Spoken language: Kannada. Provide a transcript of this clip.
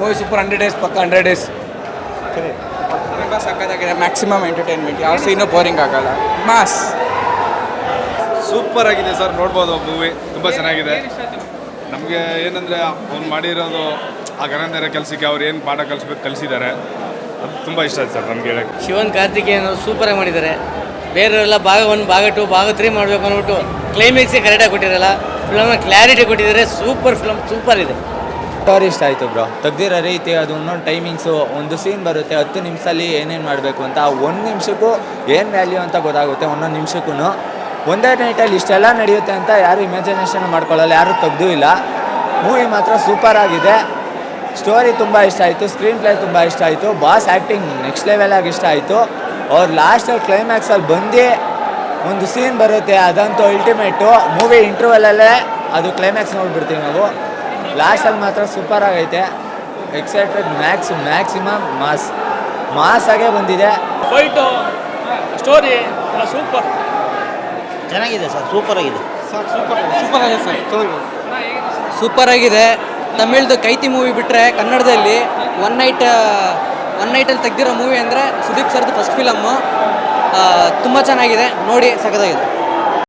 ಮೂವಿ ಸೂಪರ್ ಹಂಡ್ರೆಡ್ ಡೇಸ್ ಪಕ್ಕ ಹಂಡ್ರೆಡ್ ಡೇಸ್ ತುಂಬ ಸಕ್ಕತ್ತಾಗಿದೆ ಮ್ಯಾಕ್ಸಿಮಮ್ ಎಂಟರ್ಟೈನ್ಮೆಂಟ್ ಯಾವ ಸೀನು ಬೋರಿಂಗ್ ಆಗಲ್ಲ. ಮಾಸ್ ಸೂಪರ್ ಆಗಿದೆ ಸರ್ ನೋಡ್ಬೋದು ಮೂವಿ ತುಂಬ ಚೆನ್ನಾಗಿದೆ. ನಮಗೆ? ಏನಂದರೆ ಅವ್ನು ಮಾಡಿರೋದು ಆ ಗಣಂದರ ಕೆಲಸಕ್ಕೆ ಅವ್ರು ಏನು ಪಾಠ ಕಲಿಸ್ಬೇಕು ಕಲಿಸಿದ್ದಾರೆ. ಅದು ತುಂಬ ಇಷ್ಟ ಆಯ್ತು ಸರ್ ನಮಗೆ ಹೇಳಕ್ಕೆ. ಶಿವನ್ ಕಾರ್ತಿಕೇಯನ್ ಸೂಪರಾಗಿ ಮಾಡಿದ್ದಾರೆ. ಬೇರೆಯವರೆಲ್ಲ ಭಾಗ ಒನ್ ಭಾಗ ಟು ಭಾಗ ತ್ರೀ ಮಾಡಬೇಕು ಅಂದ್ಬಿಟ್ಟು ಕ್ಲೈಮ್ಯಾಕ್ಸಿಗೆ ಕರೆಕ್ಟಾಗಿ ಕೊಟ್ಟಿರಲ್ಲ. ಫಿಲಮ್ನ ಕ್ಲಾರಿಟಿ ಕೊಟ್ಟಿದ್ದಾರೆ ಸೂಪರ್ ಫಿಲಮ್, ಸೂಪರ್ ಇದೆ. ಸ್ಟೋರಿ ಇಷ್ಟ ಆಯಿತು ಬ್ರೋ. ತೆಗ್ದಿರೋ ರೀತಿ ಅದು ಒಂದೊಂದು ಟೈಮಿಂಗ್ಸು ಒಂದು ಸೀನ್ ಬರುತ್ತೆ, ಹತ್ತು ನಿಮಿಷದಲ್ಲಿ ಏನೇನು ಮಾಡಬೇಕು ಅಂತ, ಆ ಒಂದು ನಿಮಿಷಕ್ಕೂ ಏನು ವ್ಯಾಲ್ಯೂ ಅಂತ ಗೊತ್ತಾಗುತ್ತೆ, ಒಂದೊಂದು ನಿಮಿಷಕ್ಕೂ ಒಂದೇ ನೈಟಲ್ಲಿ ಇಷ್ಟೆಲ್ಲ ನಡೆಯುತ್ತೆ ಅಂತ ಯಾರು ಇಮ್ಯಾಜಿನೇಷನ್ ಮಾಡ್ಕೊಳ್ಳಲ್ಲ, ಯಾರು ತೆಗ್ದೂ ಇಲ್ಲ. ಮೂವಿ ಮಾತ್ರ ಸೂಪರ್ ಆಗಿದೆ. ಸ್ಟೋರಿ ತುಂಬ ಇಷ್ಟ ಆಯಿತು ಸ್ಕ್ರೀನ್ ಪ್ಲೇ ತುಂಬ ಇಷ್ಟ ಆಯಿತು ಬಾಸ್ ಆ್ಯಕ್ಟಿಂಗ್ ನೆಕ್ಸ್ಟ್ ಲೆವೆಲಾಗಿ ಇಷ್ಟ ಆಯಿತು. ಅವ್ರು ಲಾಸ್ಟಲ್ಲಿ ಕ್ಲೈಮ್ಯಾಕ್ಸಲ್ಲಿ ಬಂದು ಒಂದು ಸೀನ್ ಬರುತ್ತೆ ಅದಂತೂ ಅಲ್ಟಿಮೇಟು ಮೂವಿ ಇಂಟರ್ವಲಲ್ಲೇ ಅದು ಕ್ಲೈಮ್ಯಾಕ್ಸ್ ನೋಡ್ಬಿಡ್ತೀವಿ ನಾವು. ಲಾಸ್ಟಲ್ಲಿ ಮಾತ್ರ ಸೂಪರ್ ಆಗೈತೆ. Excited max maximum mass mass ಆಗೇ ಬಂದಿದೆ. ಫೈಟು ಸ್ಟೋರಿ ಸೂಪರ್ ಚೆನ್ನಾಗಿದೆ ಸರ್ ಸೂಪರ್ ಆಗಿದೆ. ಸೂಪರ್ ಆಗಿದೆ. ಸರ್ ಸೂಪರ್ ಆಗಿದೆ. ತಮಿಳ್ದು ಕೈತಿ ಮೂವಿ ಬಿಟ್ಟರೆ ಕನ್ನಡದಲ್ಲಿ ಒನ್ ನೈಟ್ ಒನ್ ನೈಟಲ್ಲಿ ತೆಗ್ದಿರೋ ಮೂವಿ ಅಂದರೆ ಸುದೀಪ್ ಸರ್ದು ಫಸ್ಟ್ ಫಿಲಮ್ಮು ತುಂಬ ಚೆನ್ನಾಗಿದೆ. ನೋಡಿ ಸಖತ್ತಾಗಿದೆ